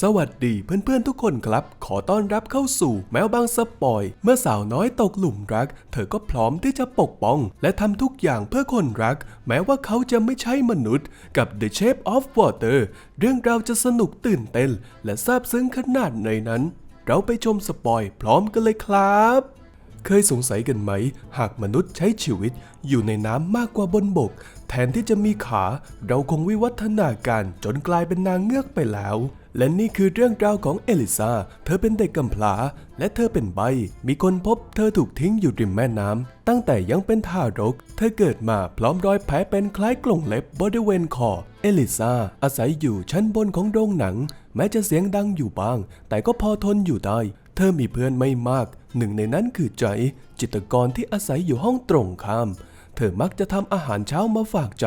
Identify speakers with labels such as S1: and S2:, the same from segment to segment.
S1: สวัสดีเพื่อนๆทุกคนครับ ขอต้อนรับเข้าสู่แมวบางสปอย เมื่อสาวน้อยตกหลุมรัก เธอก็พร้อมที่จะปกป้อง และทำทุกอย่างเพื่อคนรัก แม้ว่าเขาจะไม่ใช่มนุษย์ กับ The Shape of Water เรื่องราวจะสนุกตื่นเต้น และซาบซึ้งขนาดไหนนั้น เราไปชมสปอยพร้อมกันเลยครับ เคยสงสัยกันไหม หากมนุษย์ใช้ชีวิตอยู่ในน้ำมากกว่าบนบก แทนที่จะมีขา เราคงวิวัฒนาการจนกลายเป็นนางเงือกไปแล้ว และนี่คือเรื่องราวของเอลิซา เธอเป็นเด็กกำพร้า และเธอเป็นใบ มีคนพบเธอถูกทิ้งอยู่ริมแม่น้ำ ตั้งแต่ยังเป็นทารก เธอเกิดมาพร้อมรอยแผลเป็นคล้ายกล่องเล็บบริเวณคอ เอลิซาอาศัยอยู่ชั้นบนของโรงหนัง แม้จะเสียงดังอยู่บ้าง แต่ก็พอทนอยู่ได้ เธอมีเพื่อนไม่มาก หนึ่งในนั้นคือใจ จิตกรที่อาศัยอยู่ห้องตรงข้าม เธอมักจะทำอาหารเช้ามาฝากใจ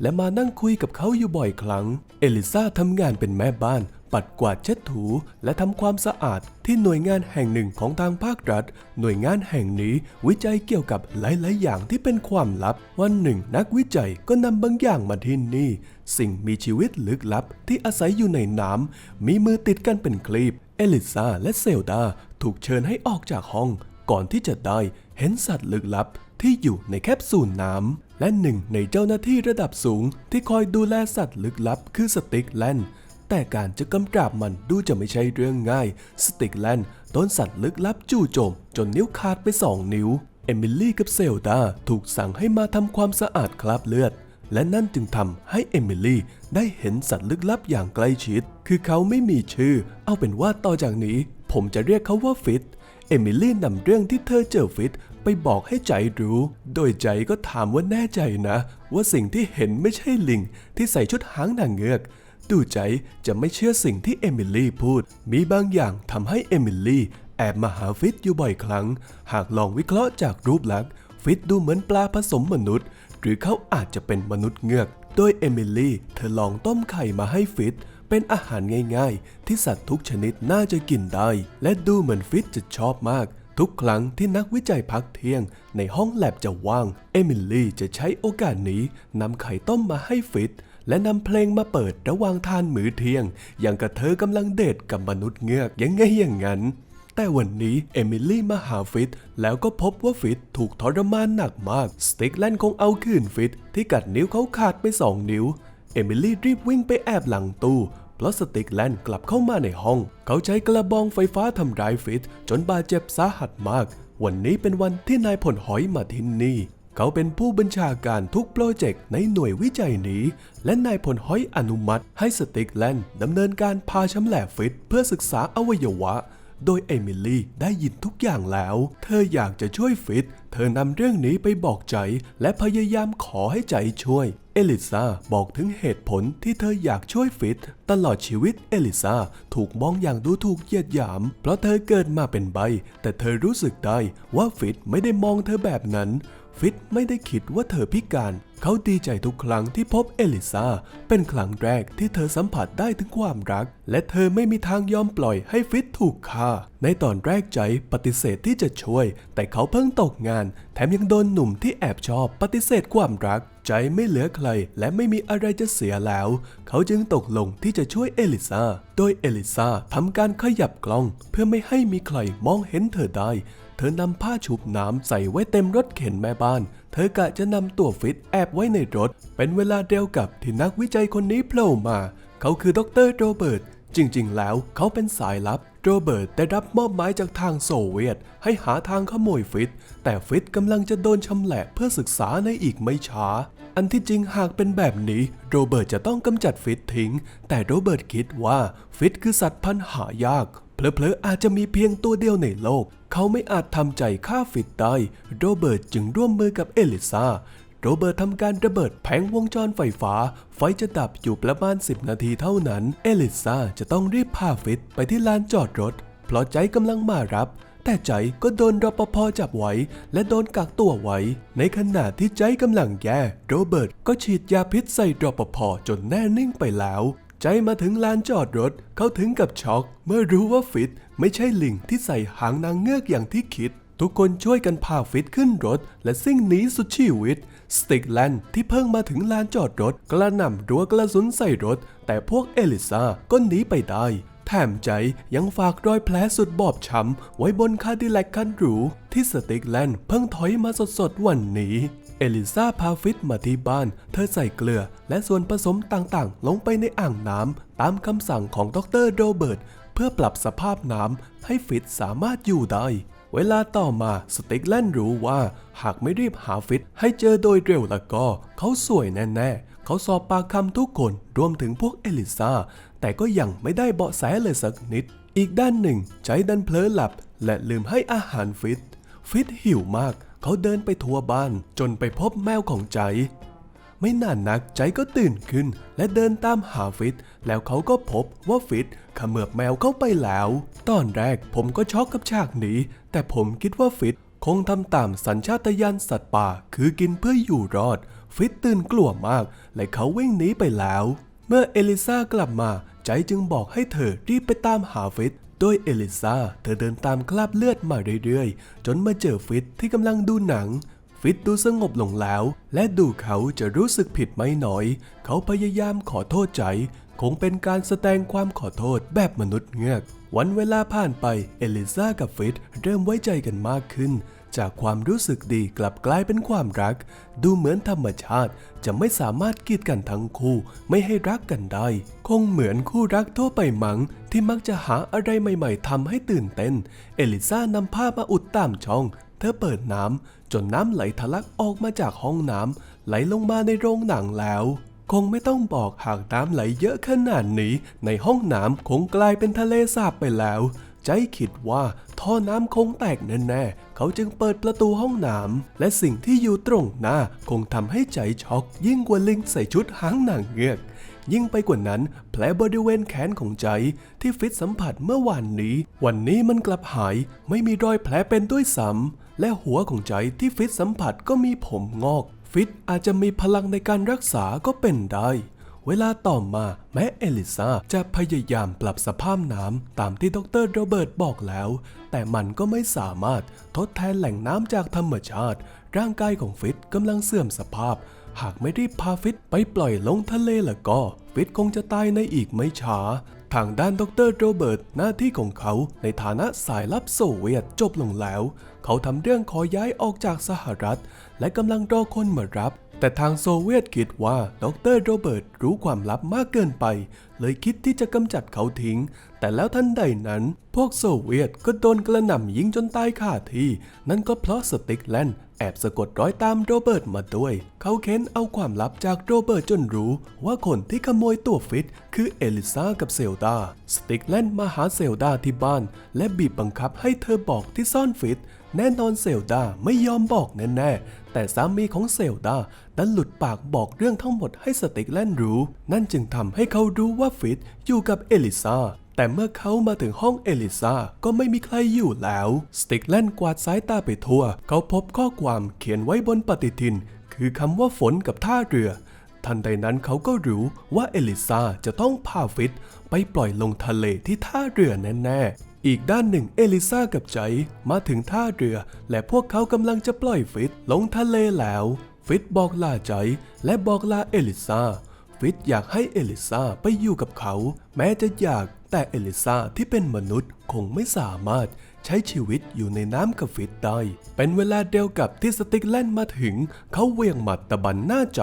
S1: และมานั่งคุยกับเขาอยู่บ่อยครั้ง เอลิซาทำงานเป็นแม่บ้าน ปัดกวาดเช็ดถู และทำความสะอาดที่หน่วยงานแห่งหนึ่งของทางภาครัฐ หน่วยงานแห่งนี้วิจัยเกี่ยวกับหลาย ๆ อย่างที่เป็นความลับ วันหนึ่งนักวิจัยก็นำบางอย่างมาที่นี่ สิ่งมีชีวิตลึกลับที่อาศัยอยู่ในน้ำมีมือติดกันเป็นคลีป เอลิซาและเซลดาถูกเชิญให้ออกจากห้อง ก่อนที่จะได้เห็นสัตว์ลึกลับที่อยู่ในแคปซูลน้ำ และหนึ่งในเจ้าหน้าที่ระดับสูงที่คอยดูแลสัตว์ลึกลับคือสติกแลนด์แต่การจะกำจับมันดูจะไม่ใช่เรื่องง่าย สติกแลนด์โดนสัตว์ลึกลับจู่โจม จนนิ้วขาดไปสองนิ้ว เอมิลี่กับเซลดาถูกสั่งให้มาทำความสะอาดคราบเลือด และนั่นจึงทำให้เอมิลี่ได้เห็นสัตว์ลึกลับอย่างใกล้ชิด คือเขาไม่มีชื่อ เอาเป็นว่าต่อจากนี้ ผมจะเรียกเขาว่าฟิต เอมิลี่นำเรื่องที่เธอเจอฟิตไปบอกให้ใจรู้ โดยใจก็ถามว่าแน่ใจนะ ว่าสิ่งที่เห็นไม่ใช่ลิง ที่ใส่ชุดหางนางเงือกดูใจจะไม่เชื่อสิ่งที่เอมิลี่พูด มีบางอย่างทำให้เอมิลี่แอบมาหาฟิตอยู่บ่อยครั้ง หากลองวิเคราะห์จากรูปลักษณ์ ฟิตดูเหมือนปลาผสมมนุษย์ รือเขาอาจจะเป็นมนุษย์เงือก โดยเอมิลี่เธอลองต้มไข่มาให้ฟิต เป็นอาหารง่ายๆ ที่สัตว์ทุกชนิดน่าจะกินได้ และดูเหมือนฟิตจะชอบมาก ทุกครั้งที่นักวิจัยพักเที่ยง ในห้องแลบจะว่าง เอมิลี่จะใช้โอกาสนี้นำไข่ต้มมาให้ฟิตและนำเพลงมาเปิดระหว่างทานมื้อเที่ยง อย่างกับเธอกำลังเดทกับมนุษย์เงือกยังไงอย่างนั้น แต่วันนี้เอมิลี่มาหาฟิตแล้วก็พบว่าฟิตถูกทรมานหนักมาก สติกแลนคงเอาคืนฟิตที่กัดนิ้วเขาขาดไปสองนิ้ว เอมิลี่รีบวิ่งไปแอบหลังตู้เพราะสติกแลนกลับเข้ามาในห้อง เขาใช้กระบองไฟฟ้าทำร้ายฟิตจนบาดเจ็บสาหัสมาก วันนี้เป็นวันที่นายผลหอยมาที่นี่เขาเป็นผู้บัญชาการทุกโปรเจกต์ในหน่วยวิจัยนี้ และนายพลห้อยอนุมัติ ให้สติกแลนด์ดำเนินการพาชำแหละฟิตเพื่อศึกษาอวัยวะ โดยเอมิลี่ได้ยินทุกอย่างแล้ว เธออยากจะช่วยฟิต เธอนำเรื่องนี้ไปบอกใจ และพยายามขอให้ใจช่วย เอลิซาบอกถึงเหตุผลที่เธออยากช่วยฟิต ตลอดชีวิตเอลิซาถูกมองอย่างดูถูกเหยียดหยาม เพราะเธอเกิดมาเป็นใบ แต่เธอรู้สึกได้ว่าฟิตไม่ได้มองเธอแบบนั้น ฟิตไม่ได้คิดว่าเธอพิการ เขาดีใจทุกครั้งที่พบเอลิซาเป็นครั้งแรกที่เธอสัมผัสได้ถึงความรัก และเธอไม่มีทางยอมปล่อยให้ฟิตถูกฆ่า ในตอนแรกใจปฏิเสธที่จะช่วย แต่เขาเพิ่งตกงาน แถมยังโดนหนุ่มที่แอบชอบปฏิเสธความรัก ใจไม่เหลือใคร และไม่มีอะไรจะเสียแล้ว เขาจึงตกลงที่จะช่วยเอลิซาโดยเอลิซาทำการขยับกล้อง เพื่อไม่ให้มีใครมองเห็นเธอได้ เธอนำผ้าชุบน้ำใส่ไว้เต็มรถเข็นแม่บ้าน เธอกะจะนำตัวฟิตแอบไว้ในรถ เป็นเวลาเดียวกับที่นักวิจัยคนนี้โผล่มา เขาคือดรโรเบิร์ต จริง ๆ แล้วเขาเป็นสายลับ โรเบิร์ตได้รับมอบหมายจากทางโซเวียต ให้หาทางขโมยฟิต แต่ฟิตกำลังจะโดนชำแหละเพื่อศึกษาในอีกไม่ช้า อันที่จริงหากเป็นแบบนี้ โรเบิร์ตจะต้องกำจัดฟิตทิ้ง แต่โรเบิร์ตคิดว่าฟิตคือสัตว์พันธุ์หายาก เพลอๆอาจจะมีเพียงตัวเดียวในโลก เขาไม่อาจทำใจฆ่าฟิตได้โรเบิร์ตจึงร่วมมือกับเอลิซาโรเบิร์ตทำการระเบิดแผงวงจรไฟฟ้า ไฟจะดับอยู่ประมาณ 10 นาทีเท่านั้น เอลิซาจะต้องรีบพาฟิตไปที่ลานจอดรถ เพราะใจกำลังมารับ แต่ใจก็โดนรปภจับไว้ และโดนกักตัวไว้ ในขณะที่ใจกำลังแย่ โรเบิร์ตก็ฉีดยาพิษใส่รปภจนแน่นิ่งไปแล้ว ใจมาถึงลานจอดรถ เขาถึงกับช็อก เมื่อรู้ว่าฟิตไม่ใช่ลิงที่ใส่หางนางเงือกอย่างที่คิด ทุกคนช่วยกันพาฟิตขึ้นรถ และซิ่งหนีสุดชีวิต สติกแลนด์ที่เพิ่งมาถึงลานจอดรถ กระหน่ำรัวกระสุนใส่รถ แต่พวกเอลิซาก็หนีไปได้แถมใจยังฝากรอยแผลสุดบอบช้ำไว้บนคาดิแลกคันหรูที่สติกแลนด์เพิ่งถอยมาสดๆวันนี้ เอลิซาพาฟิตมาที่บ้าน เธอใส่เกลือและส่วนผสมต่างๆ ลงไปในอ่างน้ำตามคำสั่งของดรโรเบิร์ตเพื่อปรับสภาพน้ำให้ฟิตสามารถอยู่ได้ เวลาต่อมาสติกแลนรู้ว่า หากไม่รีบหาฟิตให้เจอโดยเร็วแล้วก็เขาสวยแน่ๆ เขาสอบปากคำทุกคนรวมถึงพวกเอลิซาแต่ก็ยังไม่ได้เบาะแสเลยสักนิด อีกด้านหนึ่งใจดันเพลอหลับ และลืมให้อาหารฟิต ฟิตหิวมาก เขาเดินไปทั่วบ้านจนไปพบแมวของใจ ไม่นานนักใจก็ตื่นขึ้นและเดินตามหาฟิต แล้วเขาก็พบว่าฟิตขมือบแมวเข้าไปแล้ว ตอนแรกผมก็ช็อกกับฉากนี้ แต่ผมคิดว่าฟิตคงทำตามสัญชาตญาณสัตว์ป่า คือกินเพื่ออยู่รอด ฟิตตื่นกลัวมาก และเขาวิ่งหนีไปแล้ว เมื่อเอลิซากลับมาใจจึงบอกให้เธอรีบไปตามหาฟิตโดยเอลิซาเธอเดินตามคราบเลือดมาเรื่อยๆ จนมาเจอฟิตที่กำลังดูหนัง ฟิตดูสงบลงแล้ว และดูเขาจะรู้สึกผิดไม่น้อย เขาพยายามขอโทษใจ คงเป็นการแสดงความขอโทษแบบมนุษย์เงือก วันเวลาผ่านไปเอลิซากับฟิตเริ่มไว้ใจกันมากขึ้น จากความรู้สึกดีกลับกลายเป็นความรัก ดูเหมือนธรรมชาติจะไม่สามารถกีดกันทั้งคู่ไม่ให้รักกันได้ คงเหมือนคู่รักทั่วไปมัง้งที่มักจะหาอะไรใหม่ ๆทำให้ตื่นเต้น เอลิซานำผ้ามาอุดตามช่อง เธอเปิดน้ำจนน้ำไหลทะลักออกมาจากห้องน้ำไหลลงมาในโรงหนังแล้วคงไม่ต้องบอกหากน้ำไหลเยอะขนาดนี้ ในห้องน้ำคงกลายเป็นทะเลสาบไปแล้ว ใจคิดว่าท่อน้ำคงแตกแน่ๆ เขาจึงเปิดประตูห้องน้ำและสิ่งที่อยู่ตรงหน้าคงทำให้ใจช็อก ยิ่งกว่าลิงใส่ชุดหางหนางเงือก ยิ่งไปกว่านั้น แผลบริเวณแขนของใจที่ฟิตสัมผัสเมื่อวานนี้ วันนี้มันกลับหายไม่มีรอยแผลเป็นด้วยซ้ำและหัวของใจที่ฟิตสัมผัสก็มีผมงอก ฟิตอาจจะมีพลังในการรักษาก็เป็นได้ เวลาต่อมาแม้เอลิซาจะพยายามปรับสภาพน้ำตามที่ดรโรเบิร์ตบอกแล้ว แต่มันก็ไม่สามารถทดแทนแหล่งน้ำจากธรรมชาติ ร่างกายของฟิตกำลังเสื่อมสภาพ หากไม่รีบพาฟิตไปปล่อยลงทะเลละก็ ฟิตคงจะตายในอีกไม่ช้าทางด้านดรโรเบิร์ตหน้าที่ของเขาในฐานะสายลับโซเวียตจบลงแล้ว เขาทำเรื่องขอย้ายออกจากสหรัฐ และกำลังรอคนมารับ แต่ทางโซเวียตคิดว่าดรโรเบิร์ตรู้ความลับมากเกินไป เลยคิดที่จะกำจัดเขาทิ้ง แต่แล้วทันใดนั้น พวกโซเวียตก็โดนกระหน่ำยิงจนตายคาที่ นั่นก็เพราะสติกแลนด์แอบสะกดรอยตามโรเบิร์ตมาด้วย เขาเค้นเอาความลับจากโรเบิร์ตจนรู้ ว่าคนที่ขโมยตัวฟิต คือเอลิซากับเซลดา สติกแลนด์มาหาเซลดาที่บ้าน และบีบบังคับให้เธอบอกที่ซ่อนฟิตแน่นอนเซลดาไม่ยอมบอกแน่ๆ แต่สามีของเซลดาดันหลุดปากบอกเรื่องทั้งหมดให้สติกแลนด์รู้ นั่นจึงทำให้เขารู้ว่าฟิตอยู่กับเอลิซาแต่เมื่อเขามาถึงห้องเอลิซาก็ไม่มีใครอยู่แล้ว สติกแลนด์กวาดสายตาไปทั่ว เขาพบข้อความเขียนไว้บนปฏิทิน คือคำว่าฝนกับท่าเรือ ทันใดนั้นเขาก็รู้ว่าเอลิซาจะต้องพาฟิตไปปล่อยลงทะเลที่ท่าเรือแน่ๆ อีกด้านหนึ่งเอลิซากับใจมาถึงท่าเรือ และพวกเขากำลังจะปล่อยฟิตลงทะเลแล้ว ฟิตบอกลาใจและบอกลาเอลิซาฟิตอยากให้เอลิซาไปอยู่กับเขา แม้จะอยากแต่เอลิซาที่เป็นมนุษย์คงไม่สามารถใช้ชีวิตอยู่ในน้ำกับฟิตได้ เป็นเวลาเดียวกับที่สติกแลนด์มาถึง เขาเวียงหมัดตะบันหน้าใจ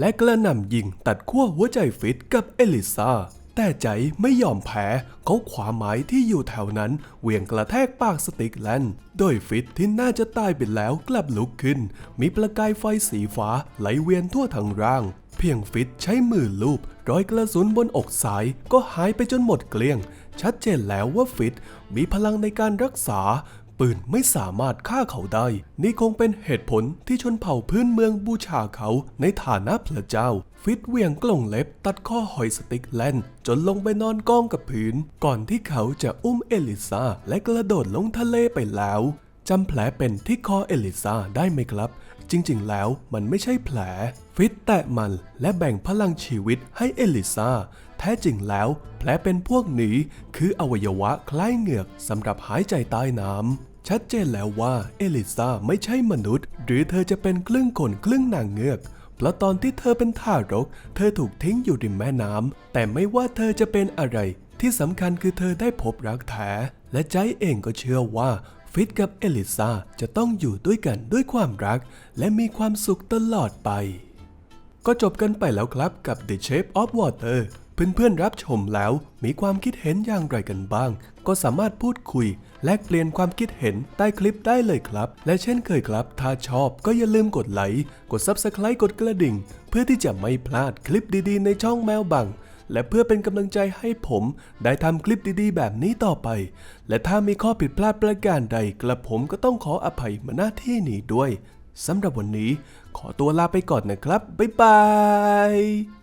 S1: และกระหน่ำยิงตัดขั้วหัวใจฟิตกับเอลิซา แต่ใจไม่ยอมแพ้เขาขวาไม้ที่อยู่แถวนั้นเวียงกระแทกปากสติกแลนด์โดยฟิตที่น่าจะตายไปแล้วกลับลุกขึ้น มีประกายไฟสีฟ้าไหลเวียนทั่วทั้งร่าง เพียงฟิตใช้มือลูบรอยกระสุนบนอกซ้ายก็หายไปจนหมดเกลี้ยง ชัดเจนแล้วว่าฟิตมีพลังในการรักษา ปืนไม่สามารถฆ่าเขาได้ นี่คงเป็นเหตุผลที่ชนเผ่าพื้นเมืองบูชาเขาในฐานะพระเจ้า ฟิตเวียงกล่องเล็บตัดข้อหอยสติกแลนจนลงไปนอนกองกับพื้น ก่อนที่เขาจะอุ้มเอลิซาและกระโดดลงทะเลไปแล้วจำแผลเป็นที่คอเอลิซาได้ไหมครับ จริงๆ แล้วมันไม่ใช่แผล ฟิตแตะมันและแบ่งพลังชีวิตให้เอลิซาแท้จริงแล้ว แผลเป็นพวกนี้คืออวัยวะคล้ายเหงือกสำหรับหายใจใต้น้ำ ชัดเจนแล้วว่าเอลิซาไม่ใช่มนุษย์ หรือเธอจะเป็นครึ่งคนครึ่งนางเงือกเพราะตอนที่เธอเป็นทารก เธอถูกทิ้งอยู่ริมแม่น้ำแต่ไม่ว่าเธอจะเป็นอะไร ที่สำคัญคือเธอได้พบรักแท้และใจเองก็เชื่อว่าฟิตกับเอลิซาจะต้องอยู่ด้วยกันด้วยความรัก และมีความสุขตลอดไป ก็จบกันไปแล้วครับกับ The Shape of Water เพื่อนๆรับชมแล้วมีความคิดเห็นอย่างไรกันบ้าง ก็สามารถพูดคุย แลกเปลี่ยนความคิดเห็นใต้คลิปได้เลยครับ และเช่นเคยครับ ถ้าชอบก็อย่าลืมกดไลค์กด Subscribe กดกระดิ่ง เพื่อที่จะไม่พลาดคลิปดีๆ ในช่องแมวบังและเพื่อเป็นกำลังใจให้ผมได้ทำคลิปดีๆ แบบนี้ต่อไป และถ้ามีข้อผิดพลาดประการใดกระผมก็ต้องขออภัยมาหน้าที่นี้ด้วยสำหรับวันนี้ ขอตัวลาไปก่อนนะครับ บ๊ายบาย